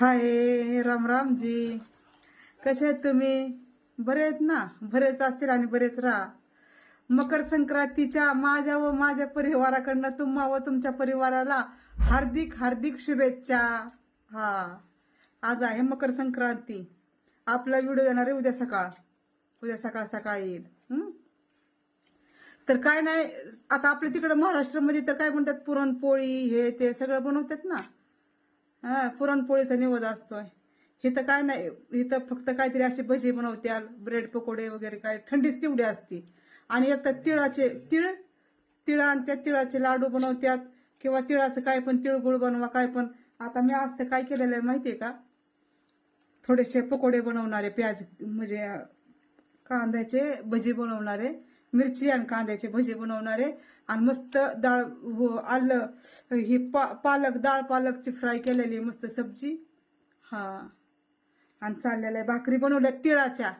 हाय राम रामजी. कसे आहेत तुम्ही? बरे आहेत ना? बरेच असतील आणि बरेच राहा. मकर संक्रांतीच्या माझ्या व माझ्या परिवाराकडनं तुम्हा व तुमच्या परिवाराला हार्दिक हार्दिक शुभेच्छा. हा आज आहे मकर संक्रांती. आपला व्हिडिओ येणार आहे उद्या सकाळ. उद्या सकाळ सकाळ येईल. तर काय नाही आता आपल्या तिकडं महाराष्ट्रामध्ये तर काय म्हणतात पुरणपोळी हे ते सगळं बनवतात ना? हा पुरणपोळीचा निवद असतोय. इथं काय नाही इथं फक्त काहीतरी अशी भजी बनवत्याल ब्रेड पकोडे वगैरे काय थंडीच तेवढी असते. आणि एक तर तिळाचे तिळ तिळ आणि त्या तिळाचे लाडू बनवत्यात किंवा तिळाचं काय पण तिळगुळ बनवा काय पण. आता मी आज तर काय केलेलं आहे माहितीये का? थोडेसे पकोडे बनवणारे प्याज म्हणजे कांद्याचे भजी बनवणारे मिरची आणि कांद्याचे भजी बनवणारे आणि मस्त डाळ हो आलं ही पा पालक डाळ पालकची फ्राय केलेली मस्त सब्जी. हा. आणि चाललेल्या भाकरी बनवल्यात तिळाच्या.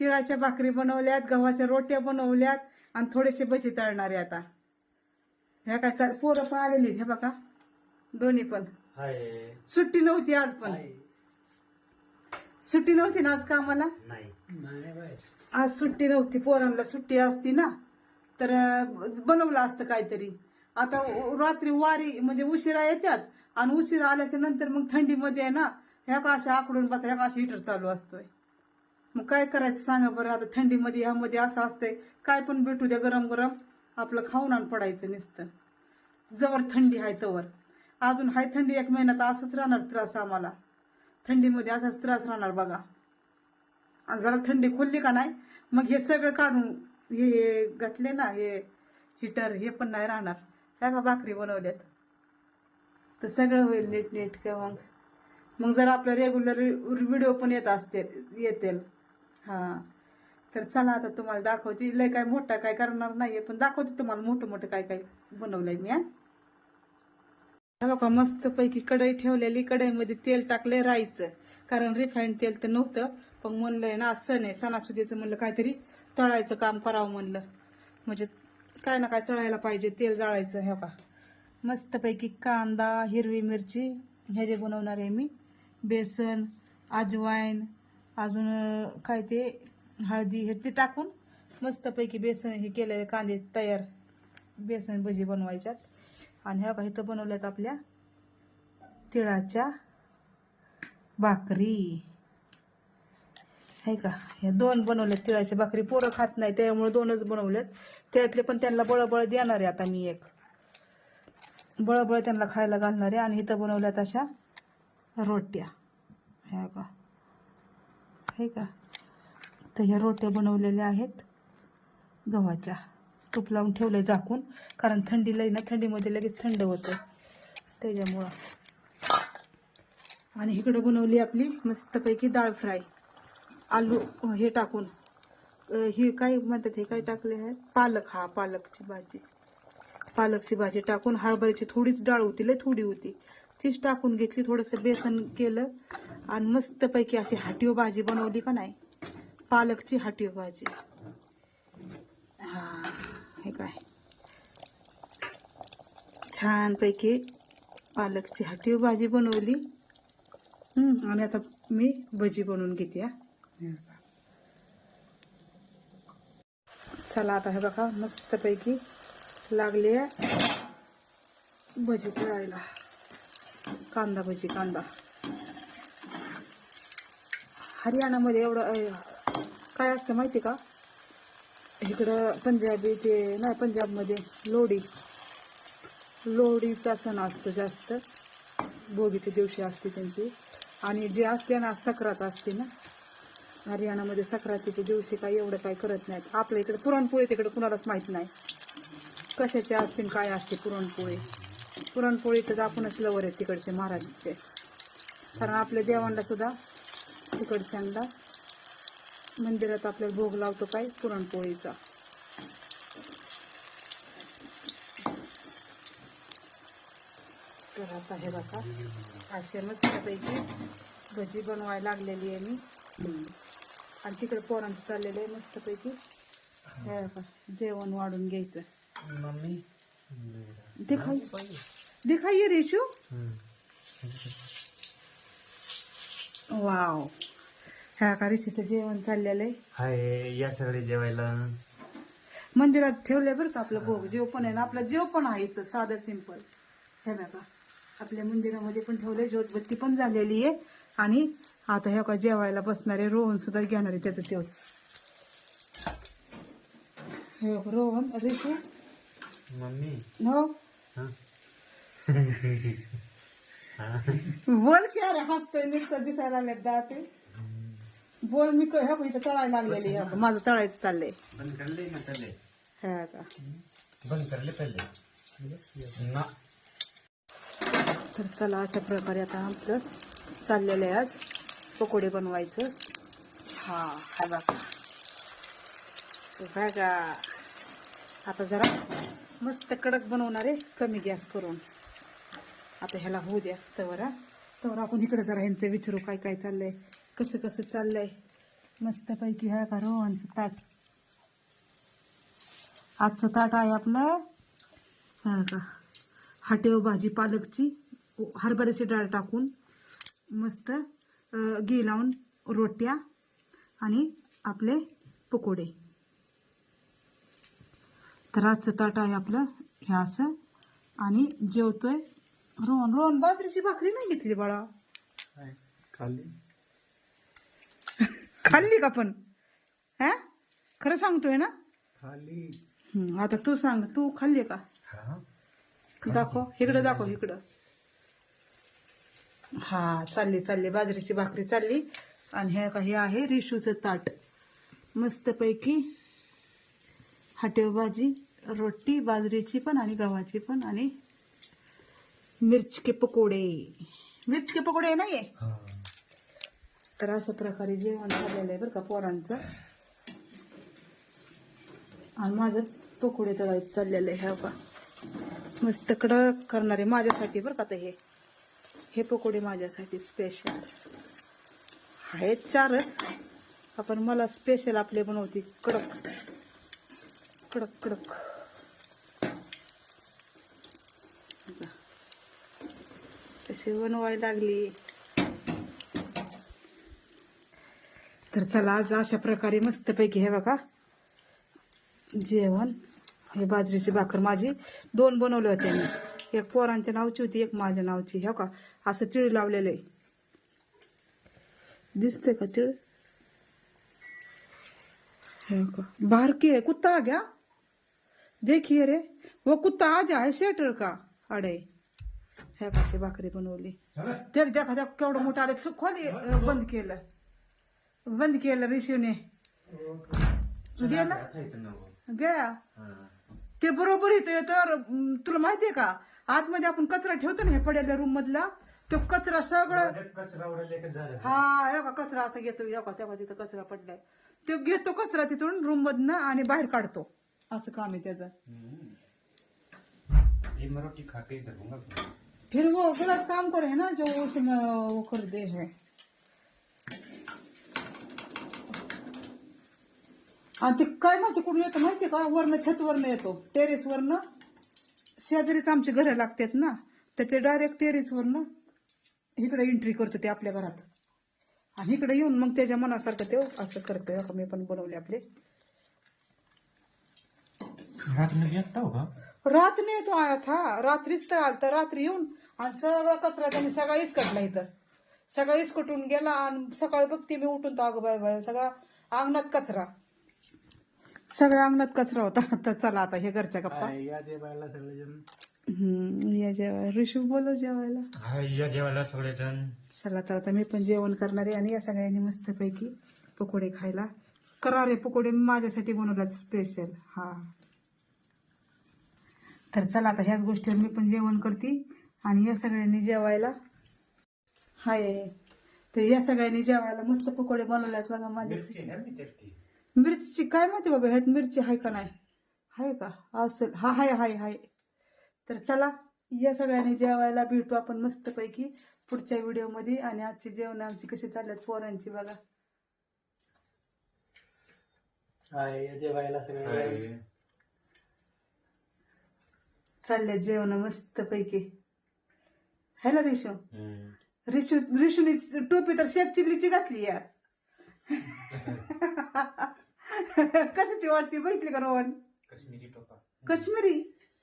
तिळाच्या भाकरी बनवल्यात गव्हाच्या रोट्या बनवल्यात आणि थोडेसे भजी तळणारे आता. ह्या काय चाल पोरं पण आलेली हे बघा. दोन्ही पण. हाय. सुट्टी नव्हती आज पण. सुट्टी नव्हती ना आज कामाला? नाही. आज सुट्टी नव्हती पोरांना सुट्टी असती ना. तर बनवलं असतं काहीतरी. आता रात्री वारी म्हणजे उशिरा येतात आणि उशिरा आल्याच्यानंतर मग थंडीमध्ये आहे ना ह्या का अशा आकडून बसा ह्या का अशा हिटर चालू असतोय. मग काय करायचं सांगा बरं आता थंडीमध्ये ह्यामध्ये असं असतंय. काय पण भेटू द्या गरम गरम आपलं खाऊन आण पडायचं नुसतं. जवळ थंडी आहे तवर. अजून हाय थंडी एक महिना तर असंच राहणार त्रास आम्हाला. थंडीमध्ये असाच त्रास राहणार बघा. आणि जरा थंडी खोलली का नाही मग हे सगळं काढून हे घातले ना हे हिटर हे पण नाही राहणार. काय का भाकरी बनवल्यात. तर सगळं होईल नीट नीट का मग? मग जर आपलं रेग्युलर व्हिडिओ पण येत असते येतील. हां. तर चला आता तुम्हाला दाखवते. लय काय मोठा काय करणार नाहीये पण दाखवते तुम्हाला मोठं मोठं काय काय बनवलंय मी हा. बघा मस्त पैकी कढई ठेवलेली. कढईमध्ये तेल टाकले राहायचं कारण रिफाईंड तेल तर नव्हतं. पण म्हणलंय ना आज सण आहे सणासुदीचं म्हणलं काहीतरी तळायचं काम करावं म्हणलं. म्हणजे काय ना काय तळायला पाहिजे तेल जाळायचं हे का? मस्तपैकी कांदा हिरवी मिरची हे जे बनवणार आहे मी बेसन अजवाईन अजून काय ते हळदी हे ते टाकून मस्तपैकी बेसन हे केलेले कांदे तयार बेसन भजी बनवायच्यात. आणि ह्या का तर बनवल्यात आपल्या तिळाच्या भाकरी. आहे का? या दोन बनवल्यात तिळाच्या भाकरी. पोरं खात नाही त्यामुळे दोनच बनवलेत. त्यातले पण त्यांना बळबळ देणार आहे आता मी एक. बळबळ त्यांना खायला घालणार आहे आणि इथं बनवल्यात अशा रोट्या. ह्या का? आहे का? तर ह्या रोट्या बनवलेल्या आहेत गव्हाच्या. तूप लावून ठेवलं आहे झाकून कारण थंडी लई ना थंडीमध्ये लगेच थंड होतं त्याच्यामुळं. आणि इकडं बनवली आपली मस्तपैकी डाळ फ्राय. आलू हे टाकून. ही काय म्हणतात हे काय टाकले आहे पालक हा पालकची भाजी. पालकची भाजी टाकून हरभऱ्याची थोडीच डाळ होती लय थोडी होती. तीच टाकून घेतली थोडंसं बेसन केलं. आणि मस्तपैकी अशी हाटीव भाजी बनवली का नाही? पालकची हाटीव भाजी. हा हे काय? छानपैकी पालकची हाटीव भाजी बनवली. आणि आता मी भजी बनवून घेते हा. चला आता हे बघा मस्तपैकी लागली आहे. भजी तळायला. कांदा भजी कांदा. हरियाणामध्ये एवढं काय असतं माहिती का? इकडं पंजाबी ते नाही पंजाबमध्ये लोडी लोडीचा सण असतो जास्त. भोगीच्या दिवशी असते त्यांची. आणि जे असते ना सक्रात असते ना हरियाणामध्ये संक्रांतीच्या दिवशी काय एवढं काय करत नाहीत. आपल्या इकडे पुरणपोळी तिकडे कुणालाच माहीत नाही. कशाचे असतील काय असते पुरणपोळी? पुरणपोळी तर आपणच लवर आहे तिकडचे महाराजचे. कारण आपल्या देवांना सुद्धा तिकडच्यांना मंदिरात आपल्याला भोग लावतो काय? पुरणपोळीचा. तर आता हे बघा असे मस्तपैकी भजी बनवायला लागलेली आहे मी. आणि तिकडे पोरांचं चाललेलं आहे मस्तपैकी. हे बघा जेवण वाढून घ्यायचं मम्मी? दिखाई रेशू. वाव. ह्या का ऋषीचं जेवण चाललेलं आहे. हाय या सगळे जेवायला. मंदिरात ठेवलंय बरं का आपलं भोग. जेव पण आहे ना आपला जेव पण आहे इथं. साधं सिंपल हे बघा. आपल्या मंदिरामध्ये पण ठेवलंय. ज्योतबत्ती पण झालेली आहे. आणि आता ह्या का जेवायला बसणारे रोहन सुद्धा घेणार आहे त्याचं तेव हे रोहन ऋषी मम्मी. हो? बोल की अरे हसतोय नुसतं दिसायला लागले दाते. बोल मी क- हे बघ, इथं तळायला लागलेली. माझं तळायचं चाललंय. बंद कर ले ना हे. बंद तर चला अशा प्रकारे आता आपलं चाललेलं आहे आज. पकोडे बनवायचं. हा हा बघा. बघा आता जरा मस्त कडक बनवणार आहे. कमी गॅस करून. आता ह्याला होऊ द्या तवर हा. तवर आपण इकडे जरा ह्यांचं विचारू काय काय चाललंय. कसं कसं चाललंय. मस्तपैकी हा का रोहनचं ताट. आजचं ताट आहे आपलं हा का हाटेव भाजी पालकची. हरभऱ्याची डाळ टाकून. मस्त. घी लावून रोट्या आणि आपले पकोडे. तर आजचं ताट आहे आपलं हे असं. आणि जेवतोय. रोहन रोहन बाजरीची भाकरी नाही घेतली बाळा. खाली खाल्ली? का पण? हा? खरं सांगतोय ना? खाली हं, आता तू सांग. तू खाल्ली का? हा? दाखव. इकडं दाखव इकडं. हा चालली चालली. बाजरीची भाकरी चालली. आणि हे काही आहे रिशूचं ताट. मस्तपैकी हाटेव भाजी रोटी बाजरीची पण आणि गव्हाची पण आणि मिर्च के पकोडे. मिर्च के पकोडे नाहीये? हा. तर अशा प्रकारे जेवण झालेलं आहे बरं का पोरांचं. आणि माझं पकोडे तळायचं चाललेलं आहे ह्या का मस्त कडक करणारे माझ्यासाठी बरं का आता हे. हे पकोडे माझ्यासाठी स्पेशल आहेत. चारच. आपण मला स्पेशल आपले बनवते. कडक. कडक कडक. तसे बनवायला लागली. तर चला आज अशा प्रकारे मस्तपैकी हे बघा. जेवण. हे बाजरीची भाकर माझी. दोन बनवले होते मी. एक पोरांच्या नावची होती एक माझ्या नावची. हो का असं तिळ लावलेलं आहे. दिसते का तिळ? हे का बाहर की है कुत्ता आ गया? देखिए रे. वो कुत्ता आ जाए शेटर का? अडे. हे कशी भाकरी बनवली. ते देखा देखा केवढं मोठं आलं. खोली बंद केलं. बंद केलं ऋषीने गेला? गया? ते बरोबर इथं तर तुला माहितीये का? आतमध्ये आपण कचरा ठेवतो ना हे पडेल्या रूम मधला? तो कचरा सगळं कचरा रहे हा का कचरा असं घेतो हे का तेव्हा तिथं कचरा पडलाय. तो घेतो कचरा तिथून रूम मधनं आणि बाहेर काढतो. असं काम आहे त्याचं. ये मैं रोटी खा के इधर दूंगा फिर वो गलत काम करे है ना जो उसमें वो कर दे है. आणि ते काय माहिती कुठून येतं माहितीये का? वरनं छत वरनं येतो. टेरेस वरनं. शेजारीच आमची घरं लागतात ना. तर ते डायरेक्ट टेरेस वरनं. इकडे एंट्री करतो ते आपल्या घरात. आणि इकडे येऊन मग त्याच्या मनासारखं ते असं करतोय. का मी पण बनवले आपले. रात में गया होगा रात नाही तो आया था. रात्रीच तर आलता. रात्री येऊन आणि सगळा कचरा त्याने सगळा इसकटला इथं. सगळा इसकटून गेला आणि सकाळी बघते मी उठून तो अगं बाय बाय सगळा अंगणात कचरा. सगळ्या अंगणात कचरा होता. आता चला आता हे घरच्या गप्पा. हम्म, या जेवायला. ऋषी बोलव जेवायला. हाय या जेवायला सगळेजण. चला तर आता मी पण जेवण करणार आहे आणि या सगळ्यांनी मस्तपैकी पकोडे खायला. करारे पकोडे मी माझ्यासाठी बनवल्यात स्पेशल हा. तर चला आता ह्याच गोष्टीवर मी पण जेवण करते आणि या सगळ्यांनी जेवायला. हाय. तर या सगळ्यांनी जेवायला मस्त पकोडे बनवल्यात बघा माझ्यासाठी. मी तेरती मिरची काय माहिती बाबा ह्यात मिरची आहे का नाही? आहे का? असेल. हा हाय हाय हाय. तर चला या सगळ्यांनी जेवायला भेटू आपण मस्तपैकी पुढच्या व्हिडिओमध्ये. आणि आजची जेवण आमची कशी चालल्यात पोरांची बघा. हाय जेवायला सगळे. चालल्यात जेवण मस्तपैकी. है ना रेशो? रिशू रिशूनी टोपी तर शेप चिल्लीची घातली या कशाची वाटती बघितली का रोहन? कश्मीरी टोपा. काश्मीरी?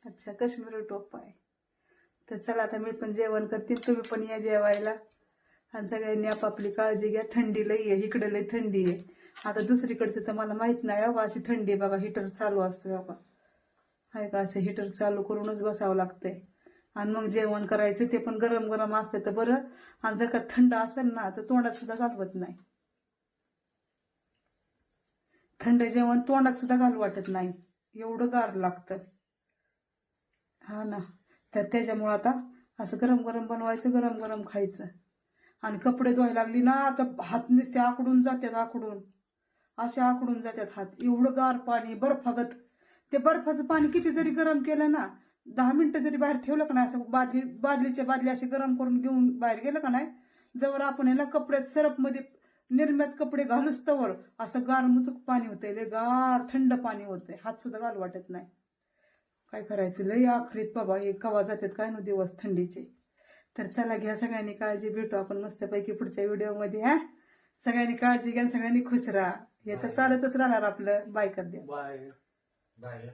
अच्छा कश्मीरी टोप आहे. तर चला आता मी पण जेवण करते तुम्ही पण या जेवायला. आणि सगळ्यांनी आपापली काळजी घ्या थंडी लई आहे इकडे लई थंडी आहे. आता दुसरीकडचं तर मला माहीत नाही बाबा अशी थंडी आहे बघा हिटर चालू असतो बाबा आहे का असं हिटर चालू करूनच बसावं लागतंय. आणि मग जेवण करायचं ते पण गरम गरम असतं तर बरं. आणि जर का थंड असेल ना तर तोंडात सुद्धा घालवत नाही. थंड जेवण तोंडात सुद्धा घाल वाटत नाही. एवढं गार लागतं. हा ना. तर त्याच्यामुळं आता असं गरम गरम बनवायचं गरम गरम खायचं. आणि कपडे धुवायला लागली ना आता हात नुसते आकडून जातात आकडून. असे आकडून जातात हात. एवढं गार पाणी बर्फागत. ते बर्फाचं पाणी किती जरी गरम केलं ना दहा मिनिटं जरी बाहेर ठेवलं का नाही असं बादली बादलीच्या बादली अशी गरम करून घेऊन बाहेर गेलं का नाही जवळ आपण याला कपड्यात सरपमध्ये निर्म्यात कपडे घालूच तवर असं गार मुचूक पाणी होतंय. लय गार थंड पाणी होतंय. हात सुद्धा घालू वाटत नाही. काय करायचं? लय आखरीत बाबा हे कवा जातात काय नो दिवस थंडीचे? तर चला घ्या सगळ्यांनी काळजी भेटू आपण मस्तपैकी पुढच्या व्हिडिओमध्ये हा? सगळ्यांनी काळजी घ्या सगळ्यांनी खुश राहा. हे तर चालतच राहणार आपलं. बाय कर द्या. बाय. बाय.